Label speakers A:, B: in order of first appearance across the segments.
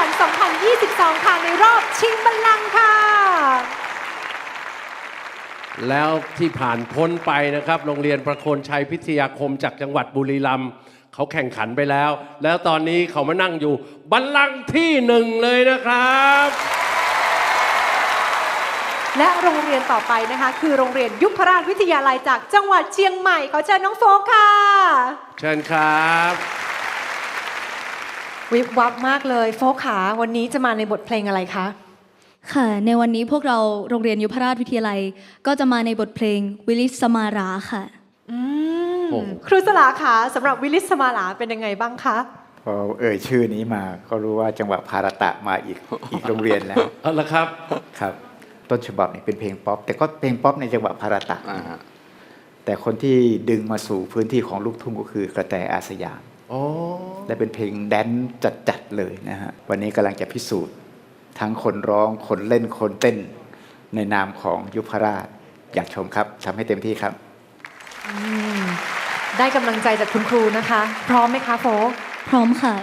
A: วรรค์ 2022 ค่ะ ในรอบชิงบัลลังก์ค่ะ
B: แล้วที่ผ่านพ้นไปนะครับ โรงเรียนประโคนชัยพิทยาคมจากจังหวัดบุรีรัมย์เขาแข่งขันไปแล้ว แล้วตอนนี้เขามานั่งอยู่บัลลังก์ที่หนึ่งเลยนะครับ
A: และโรงเรียนต่อไปนะคะ คือโรงเรียนยุพราชวิทยาลัยจากจังหวัดเชียงใหม่ขอเชิญน้องโฟกค่ะ
B: เชิญครับ
A: วิบวับมากเลย โฟกขาวันนี้จะมาในบทเพลงอะไรคะ
C: ค่ะ ในวันนี้พวกเราโรงเรียนยุพราชวิทยาลัย ก็จะมาในบทเพลงวิลิสสมาราค่ะ
A: อืม
B: โอ้
A: ครูสลาขาสำหรับวิลิสสมาลาเป็นยังไงบ้างคะ
D: พอเอ่ยชื่อนี้มาก็รู้ว่าจังหวะพาราตะมาอีกอีกโรงเรียนแล้ว
B: เอาละครับ
D: ครับ ต้นฉบับนี่เป็นเพลงป๊อปแต่ก็เพลงป๊อปในจังหวะพาราตะแต่คนที่ดึงมาสู่พื้นที่ของลูกทุ่งก็คือกระแตอาสยาม
B: อ๋อ
D: และเป็นเพลงแดนซ์จัดๆเลยนะฮะวันนี้กำลังจะพิสูจน์ ทั้งคนร้องคนเล่นคนเต้น ในนามของยุพราชอยากชมครับทำให้เต็มที่ครับ
A: อืมได้กำลังใจจากคุณครูนะคะ พร้อมไหมคะโฟก
C: พร้อมค่ะ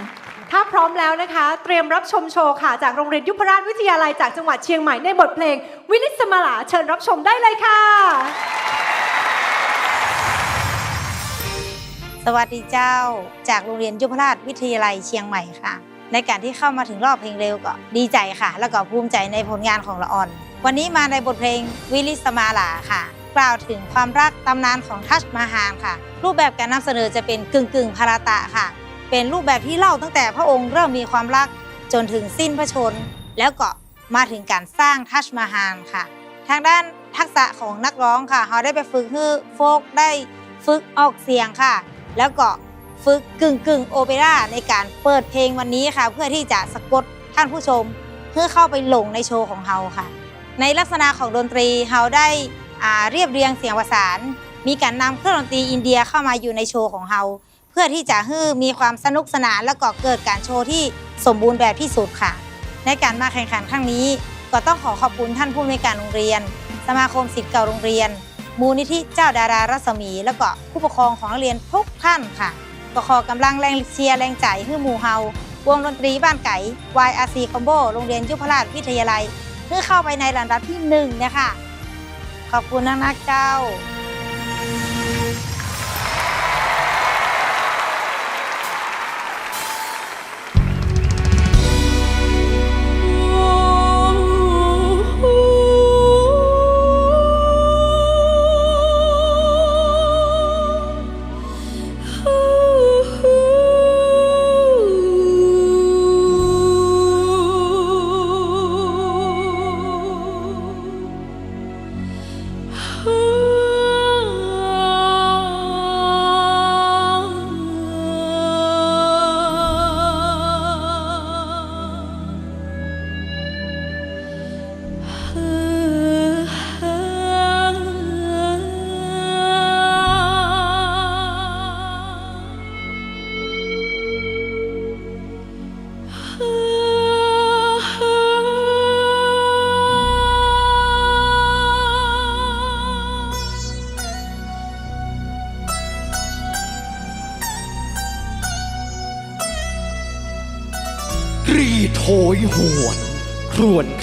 A: ถ้าพร้อมแล้วนะคะ เตรียมรับชมโชว์ค่ะ จากโรงเรียนยุพราชวิทยาลัยจากจังหวัดเชียงใหม่ในบทเพลง วิลิสสมาลาเชิญรับชมได้เลยค่ะ
E: สวัสดีเจ้า จากโรงเรียนยุพราชวิทยาลัยเชียงใหม่ค่ะ ในการที่เข้ามาถึงรอบเพลงเร็วก็ดีใจค่ะ แล้วก็ภูมิใจในผลงานของละอ่อน วันนี้มาในบทเพลงวิลิสมาลาค่ะ กล่าวถึงความรักตำนานของทัชมาฮานค่ะ รูปแบบการนำเสนอจะเป็นกึ่งกึ่งพาราตะค่ะ เป็นรูปแบบที่เล่าตั้งแต่พระองค์เริ่มมีความรักจนถึงสิ้นพระชน แล้วก็มาถึงการสร้างทัชมาฮานค่ะ ทางด้านทักษะของนักร้องค่ะเขาได้ไปฝึกให้โฟกได้ฝึกออกเสียงค่ะ แล้วก็ฝึกกึ่งกึ่งโอเปร่าในการเปิดเพลงวันนี้ค่ะ เพื่อที่จะสะกดท่านผู้ชม เพื่อเข้าไปหลงในโชว์ของเฮาค่ะ ในลักษณะของดนตรีเฮาได้เรียบเรียงเสียงประสาน มีการนำเครื่องดนตรีอินเดียเข้ามาอยู่ในโชว์ของเฮาเพื่อที่จะให้มีความสนุกสนานและก็เกิดการโชว์ที่สมบูรณ์แบบที่สุดค่ะ ในการมาแข่งขันครั้งนี้ ก็ต้องขอขอบคุณท่านผู้อำนวยการโรงเรียน สมาคมศิษย์เก่าโรงเรียน มูลนิธิเจ้าดารารัศมี แล้วก็ผู้ปกครองของนักเรียนทุกท่านค่ะก็ขอกำลังแรงเชียร์แรงใจให้หมู่เฮาวงดนตรีบ้านไก่ YRC Combo โรงเรียนยุพราชวิทยาลัยเพื่อเข้าไปในลำดับที่หนึ่งนะคะขอบคุณนักนักเจ้า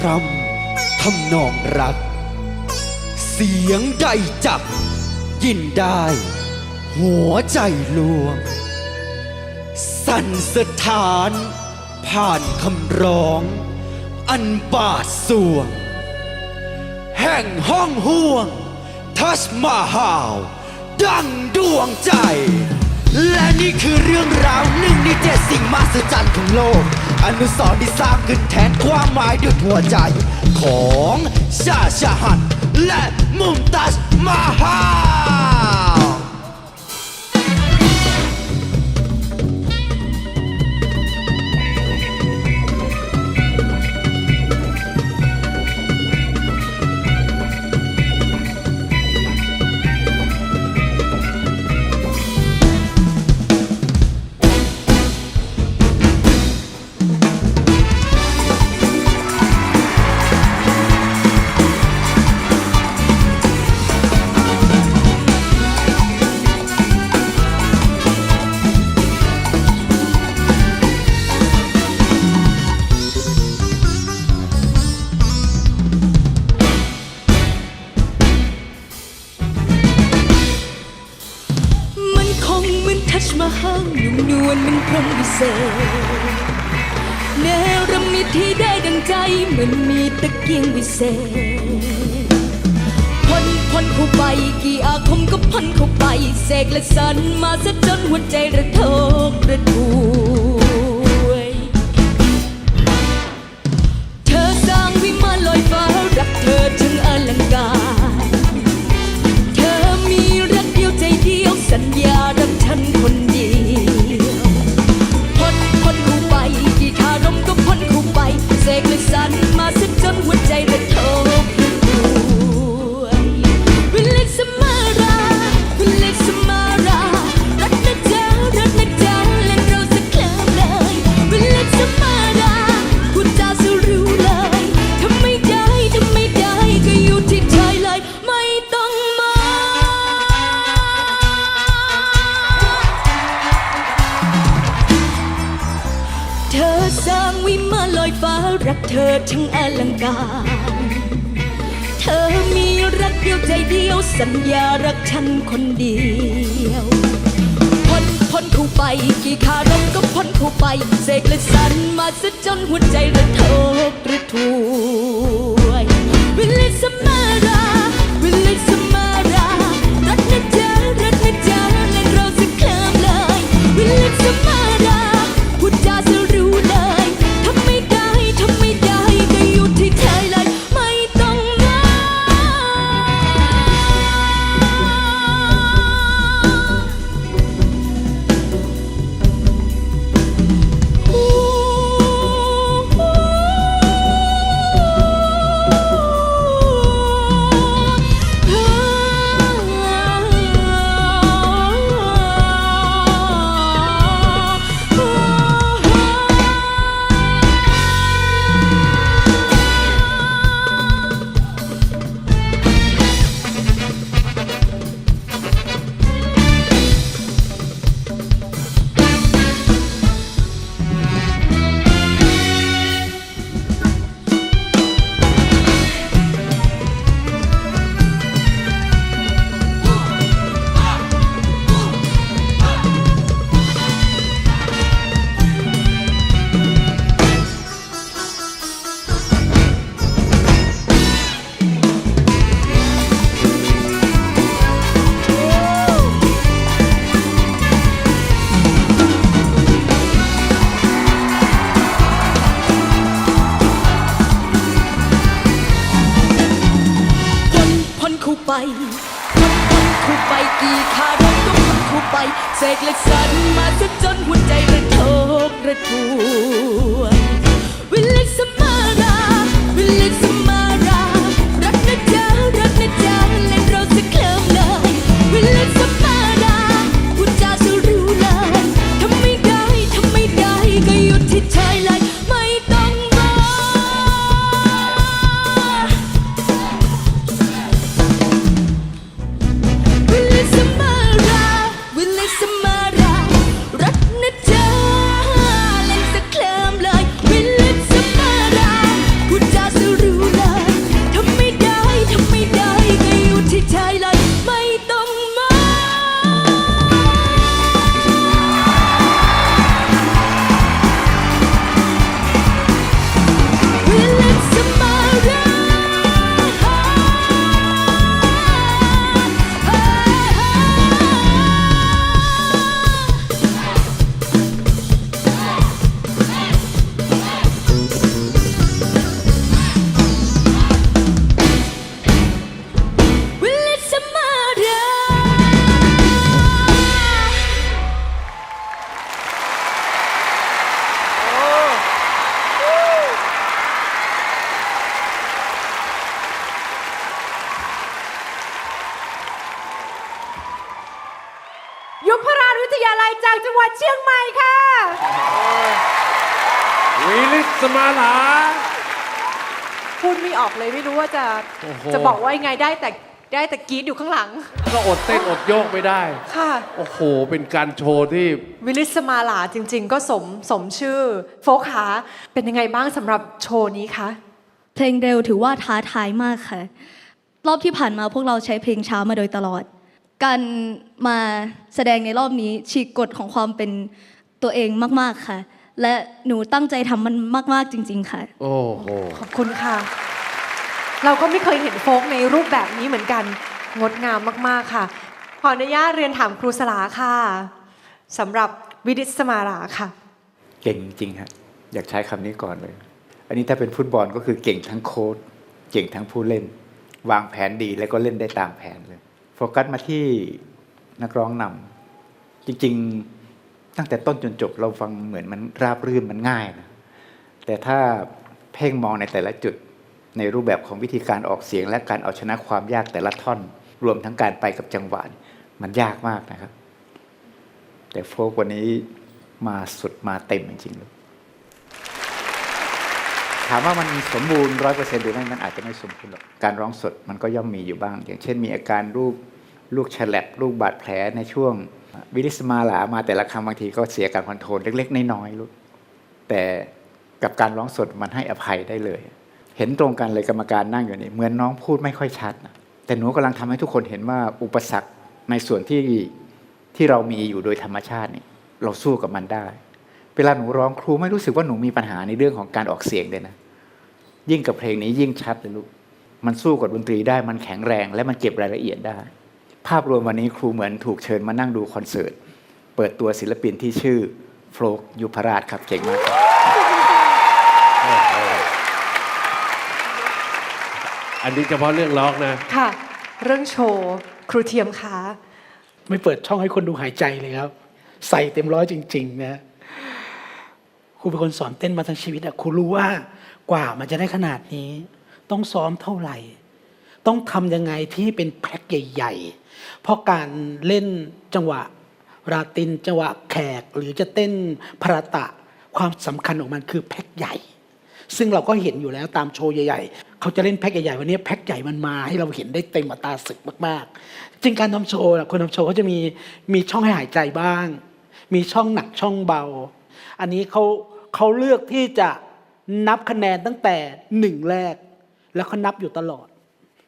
F: รำทำนองรัก เสียงใดจับ ยินได้ หัวใจลวง สั่นสถาน ผ่านคำร้อง อันบาดสวง แห่งห้องห่วง ทัชมาฮาลดังดวงใจ และนี่คือเรื่องราวหนึ่งในเจ็ดสิ่งมหัศจรรย์ของโลก อนุสรณ์ที่สร้างขึ้นแทนความหมายด้วยหัวใจ ของชาชาหัน และมุมตัสมาฮา
C: มาห้างนุ่มนวลมันพรมวิเศษเนรมิตที่ได้ดังใจเหมือนมีตะเกียงวิเศษพ่นพ่นเข้าไปกี่อาคมก็พ่นเข้าไปเสกและสันมาซะจนหัวใจระทกระท รักเธอทั้งอลังการ เธอมีรักเดียวใจเดียวสัญญารักฉันคนเดียวพ้นพ้นเข้าไปกี่คารมก็พ้นเข้าไปเสกและสันมาซะจนหัวใจระทกระทวยวิลลิสมาราวิลลิส เข้าไปกี่คาดก็พ่นเข้าไปเสกเล็กสันมาซะจนหัวใจระทกระทวนวิลเล็กสมาราวิลเลิสมา วิลิสมาลา
A: พูดไม่ออกเลยไม่รู้ว่าจะ
B: โอ้โห
A: จะบอกว่ายังไงได้แต่ได้แต่กรีดอยู่ข้างหลัง
B: ก็อดเต้นอดโยกไม่ได้
A: ค่ะ
B: โอ้โห เป็นการโชว์ที่
A: วิลิสมาลาจริง ๆ ก็สมสมชื่อ โฟกขาเป็นยังไงบ้างสำหรับโชว์นี้คะ
C: เพลงเร็วถือว่าท้าทายมากค่ะ รอบที่ผ่านมาพวกเราใช้เพลงช้ามาโดยตลอด การมาแสดงในรอบนี้ฉีกกฎของความเป็นตัวเองมาก ๆค่ะ และหนูตั้งใจทำมันมากๆจริง ๆ ค่ะ
B: โอ้โห
A: ขอบคุณค่ะ เราก็ไม่เคยเห็นโฟกในรูปแบบนี้เหมือนกัน งดงามมาก ๆ ค่ะ ขออนุญาตเรียนถามครูสลาค่ะสำหรับวิดิตสมาราค่ะ
D: เก่งจริงๆฮะอยากใช้คำนี้ก่อนเลย อันนี้ถ้าเป็นฟุตบอลก็คือเก่งทั้งโค้ชเก่งทั้งผู้เล่น วางแผนดีแล้วก็เล่นได้ตามแผนเลย โฟกัสมาที่นักร้องนำจริง ๆ ตั้งแต่ต้นจนจบเราฟังเหมือนมันราบรื่นมันง่ายนะแต่ถ้าเพ่งมองในแต่ละจุดในรูปแบบของวิธีการออกเสียง และการเอาชนะความยากแต่ละท่อน รวมทั้งการไปกับจังหวะมันยากมากนะครับ แต่โฟกวันนี้มาสุดมาเต็มจริงๆเลยถามว่ามันสมบูรณ์ร้อยเปอร์เซ็นต์หรือไม่มันอาจจะไม่สมบูรณ์หรอกการร้องสดมันก็ย่อมมีอยู่บ้าง อย่างเช่นมีอาการรูปลูกฉลับลูกบาดแผลในช่วง วิลิสมาหลามาแต่ละคำบางทีก็เสียการคอนโทรลเล็กๆน้อยๆลูกแต่กับการร้องสดมันให้อภัยได้เลย เห็นตรงกันเลยกรรมการนั่งอยู่นี่เหมือนน้องพูดไม่ค่อยชัดนะแต่หนูกำลังทำให้ทุกคนเห็นว่าอุปสรรคในส่วนที่ที่เรามีอยู่โดยธรรมชาตินี่เราสู้กับมันได้ เวลาหนูร้องครูไม่รู้สึกว่าหนูมีปัญหาในเรื่องของการออกเสียงเลยนะ ยิ่งกับเพลงนี้ยิ่งชัดเลยลูกมันสู้กับดนตรีได้มันแข็งแรง และมันเก็บรายละเอียดได้ ภาพรวมวันนี้ครูเหมือนถูกเชิญมานั่งดูคอนเสิร์ต เปิดตัวศิลปินที่ชื่อโฟลกยุพราชครับเก่งมากครับ
B: อันนี้เฉพาะเรื่องร้องนะ
A: ค่ะ เรื่องโชว์ ครูเทียมค่ะ
G: ไม่เปิดช่องให้คนดูหายใจเลยครับ ใส่เต็มร้อยจริง ๆ นะครูเป็นคนสอนเต้นมาทั้งชีวิตอะครูรู้ว่ากว่ามันจะได้ขนาดนี้ ต้องซ้อมเท่าไหร่ ต้องทำยังไงที่เป็นแพ็คใหญ่ ๆ เพราะการเล่นจังหวะราตินจังหวะแขกหรือจะเต้นพระตะความสำคัญของมันคือแพ็คใหญ่ ซึ่งเราก็เห็นอยู่แล้วตามโชว์ใหญ่ ๆ เขาจะเล่นแพ็คใหญ่ๆวันนี้แพ็คใหญ่มันมาให้เราเห็นได้เต็มอัตราศึกมากๆจริงการทำโชว์นะคนทำโชว์เขาจะมีมีช่องให้หายใจบ้าง มีช่องหนักช่องเบา อันนี้เขาเขาเลือกที่จะนับคะแนนตั้งแต่หนึ่งแรก แล้วเขานับอยู่ตลอด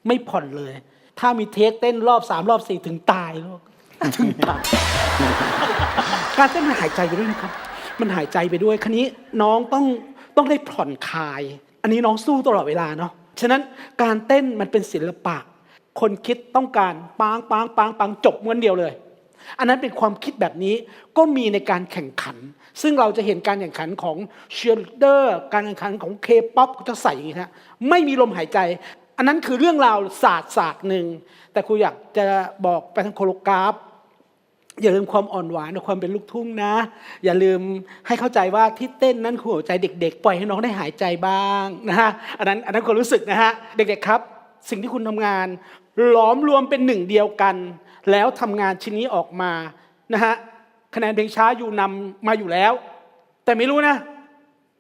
G: ไม่ผ่อนเลย ถ้ามีเทคเต้นรอบสามรอบสี่ถึงตายลูกถึงตายการเต้นมันหายใจไปด้วยนะครับ มันหายใจไปด้วยคันนี้น้องต้องต้องได้ผ่อนคลาย อันนี้น้องสู้ตลอดเวลาเนาะฉะนั้นการเต้นมันเป็นศิลปะ คนคิดต้องการปางปางปางปางจบม้วนเดียวเลย อันนั้นเป็นความคิดแบบนี้ก็มีในการแข่งขัน ซึ่งเราจะเห็นการแข่งขันของเชียร์เดอร์ การแข่งขันของเคป๊อปจะใส่อย่างนี้นะไม่มีลมหายใจ อันนั้นคือเรื่องราวศาสตร์ศาสตร์หนึ่งแต่ครูอยากจะบอกไปทางโคโลกราฟ อย่าลืมความอ่อนหวานและความเป็นลูกทุ่งนะ อย่าลืมให้เข้าใจว่าที่เต้นนั้นคือหัวใจเด็ก ๆ ปล่อยให้น้องได้หายใจบ้างนะฮะอันนั้นอันนั้นความรู้สึกนะฮะเด็กๆครับ สิ่งที่คุณทำงานหลอมรวมเป็นหนึ่งเดียวกัน แล้วทำงานชิ้นนี้ออกมานะฮะคะแนนเพลงช้าอยู่นำมาอยู่แล้ว แต่ไม่รู้นะ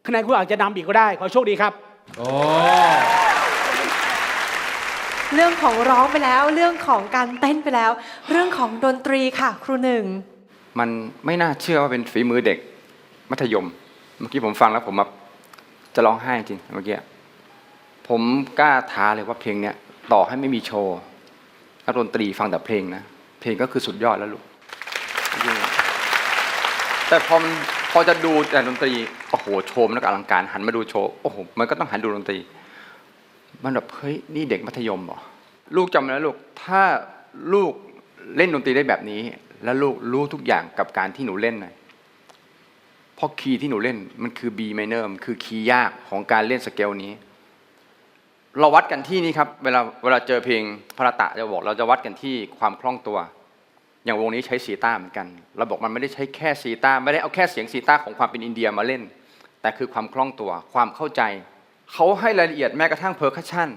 G: คะแนนคุณอาจจะนำอีกก็ได้ ขอโชคดีครับ
B: โอ้
A: เรื่องของร้องไปแล้ว เรื่องของการเต้นไปแล้ว เรื่องของดนตรีค่ะ ครูหนึ่ง
H: มันไม่น่าเชื่อว่าเป็นฝีมือเด็ก มัธยม เมื่อกี้ผมฟังแล้วผมแบบจะร้องไห้จริงเมื่อกี้ผมกล้าท้าเลยว่าเพลงเนี้ยต่อให้ไม่มีโชว์นักดนตรีฟังแต่เพลงนะเพลงก็คือสุดยอดแล้วลูกแต่พอพอจะดูแต่ดนตรีโอ้โหโชว์มันก็อลังการหันมาดูโชว์โอ้โหมันก็ต้องหันดูดนตรี มันแบบเฮ้ยนี่เด็กมัธยมหรอลูกจำไว้นะลูกถ้าลูกเล่นดนตรีได้แบบนี้ แล้วลูกรู้ทุกอย่างกับการที่หนูเล่นนะเพราะคีย์ที่หนูเล่นมันคือ B minor มันคือคีย์ยากของการเล่นสเกลนี้ เราวัดกันที่นี้ครับ เวลาเวลาเจอเพลงพระตะจะบอก เราจะวัดกันที่ความคล่องตัว อย่างวงนี้ใช้ซีต้าเหมือนกันเราบอกมันไม่ได้ใช้แค่ซีต้าไม่ได้เอาแค่เสียงซีต้าของความเป็นอินเดียมาเล่น แต่คือความคล่องตัว ความเข้าใจ เขาให้รายละเอียดแม้กระทั่งเพอร์คัชชัน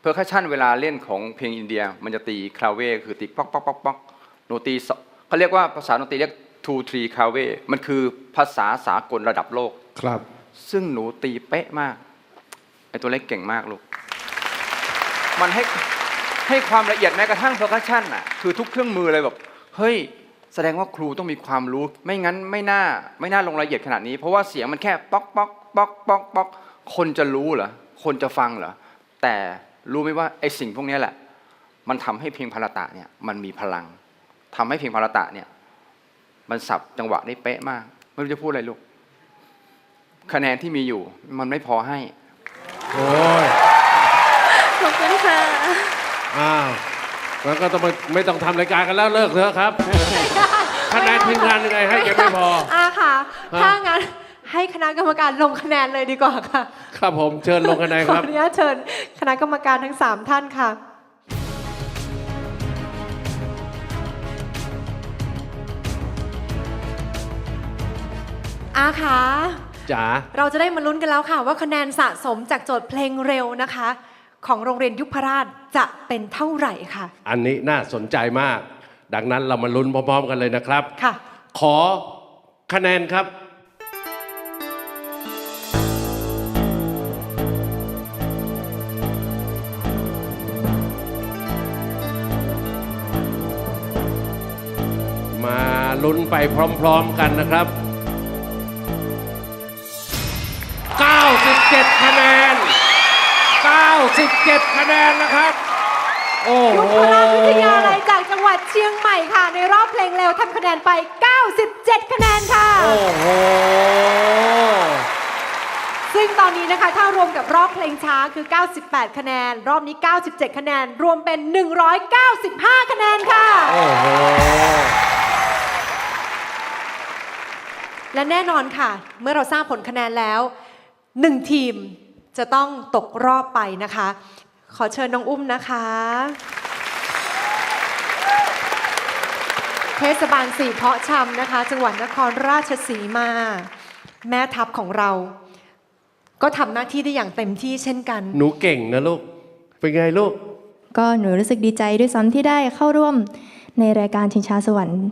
H: เพอร์คัชชันเวลาเล่นของเพลงอินเดีย มันจะตีคาเวคือตีป๊อกป๊อกป๊อกป๊อกโนตีสเขาเรียกว่าภาษาดนตรีเรียก two three คาเวมันคือภาษาสากลระดับโลก
B: ครับ
H: ซึ่งหนูตีเป๊ะมากไอตัวเล็กเก่งมากลูกมันให้ให้ความละเอียดแม้กระทั่ง percussion อะคือทุกเครื่องมือเลยแบบเฮ้ยแสดงว่าครูต้องมีความรู้ ไม่งั้นไม่น่าไม่น่าลงรายละเอียดขนาดนี้ เพราะว่าเสียงมันแค่ป๊อกป๊อกป๊อกป๊อกป๊อก คนจะรู้เหรอ คนจะฟังเหรอ แต่รู้ไหมว่าไอสิ่งพวกนี้แหละ มันทำให้เพลงพาราตะเนี่ยมันมีพลังทำให้เพลงพาราตะเนี่ย มันสับจังหวะได้เป๊ะมาก ไม่รู้จะพูดอะไรลูก คะแนนที่มีอยู่ มันไม่พอให้
B: โอ้ย
C: ขอบคุณค่ะ
B: อ้าวงั้นก็ต้องไม่ไม่ต้องทำรายการกันแล้วเลิกเถอะครับ คะแนนทีมงานยังไงให้แกไม่พอ
A: อาค่ะ
B: ฮะ
A: ถ้างั้น ให้คณะกรรมการลงคะแนนเลยดีกว่าค่ะ
B: ครับผมเชิญลงคะแนน
A: ข
B: ค
A: อ
B: รับ
A: อนุญาตเชิญคณะกรรมการทั้ง 3 ท่านค่ะ อาค่ะ
B: จ๋า
A: เราจะได้มาลุ้นกันแล้วค่ะ ว่าคะแนนสะสมจากโจทย์เพลงเร็วนะคะ ของโรงเรียนยุพราชจะเป็นเท่าไหร่ค่ะ
B: อันนี้น่าสนใจมาก ดังนั้นเรามาลุ้นพร้อมๆกันเลยนะครับ
A: ค่ะ
B: ขอคะแนนครับ ลุ้นไปพร้อมๆกันนะครับ 97 คะแนน 97 คะแนนนะครับ โอ้โห
A: ยุพราชวิทยาลัยจากจังหวัดเชียงใหม่ค่ะ ในรอบเพลงเร็วทำคะแนนไป 97 คะแนนค่ะ
B: โอ้โห
A: ซึ่งตอนนี้นะคะถ้ารวมกับรอบเพลงช้าคือ 98 คะแนน รอบนี้ 97 คะแนน รวมเป็น 195 คะแนนค่ะ
B: โอ้โห
A: และแน่นอนค่ะ เมื่อเราทราบผลคะแนนแล้วหนึ่งทีมจะต้องตกรอบไปนะคะ ขอเชิญน้องอุ้มนะคะ เทศบาลสี่เพาะชำนะคะ จังหวัดนครราชสีมา แม่ทัพของเรา ก็ทำหน้าที่ได้อย่างเต็มที่เช่นกัน
B: หนูเก่งนะลูก เป็นไงลูก
I: ก็หนูรู้สึกดีใจด้วยซ้ำที่ได้เข้าร่วมในรายการชิงช้าสวรรค์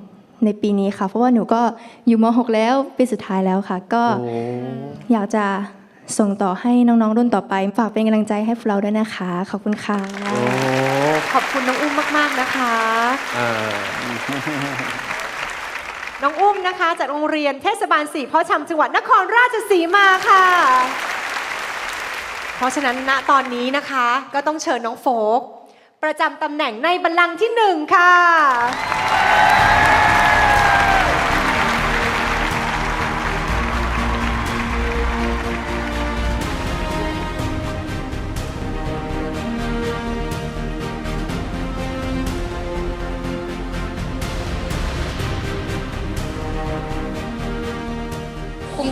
I: ในปีนี้ค่ะ เพราะว่าหนูก็อยู่ม .6 แล้วปีสุดท้ายแล้วค่ะ ก็
B: โอ้
I: อยากจะส่งต่อให้น้องๆ รุ่นต่อไป ฝากเป็นกำลังใจให้พวกเราด้วยนะคะ ขอบคุณค่ะ
B: โอ้
A: ขอบคุณน้องอุ้มมาก ๆนะคะ
B: อ่า
A: น้องอุ้มนะคะ จากโรงเรียนเทศบาลสี่พ่อชำจังหวัดนครราชสีมาค่ะ เพราะฉะนั้นณตอนนี้นะคะ ก็ต้องเชิญน้องโฟก ประจำตำแหน่งในบัลลังก์ที่หนึ่งค่ะ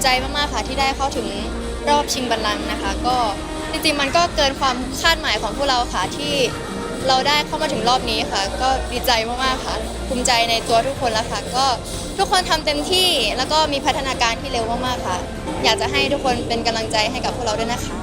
J: ใจมากๆค่ะที่ได้เข้าถึงรอบชิงบัลลังก์นะคะ ก็จริงๆมันก็เกินความคาดหมายของพวกเราค่ะที่เราได้เข้ามาถึงรอบนี้ค่ะ ก็ดีใจมากๆค่ะ ภูมิใจในตัวทุกคนแล้วค่ะ ก็ทุกคนทำเต็มที่แล้วก็มีพัฒนาการที่เร็วมากๆค่ะ อยากจะให้ทุกคนเป็นกำลังใจให้กับพวกเราด้วยนะคะ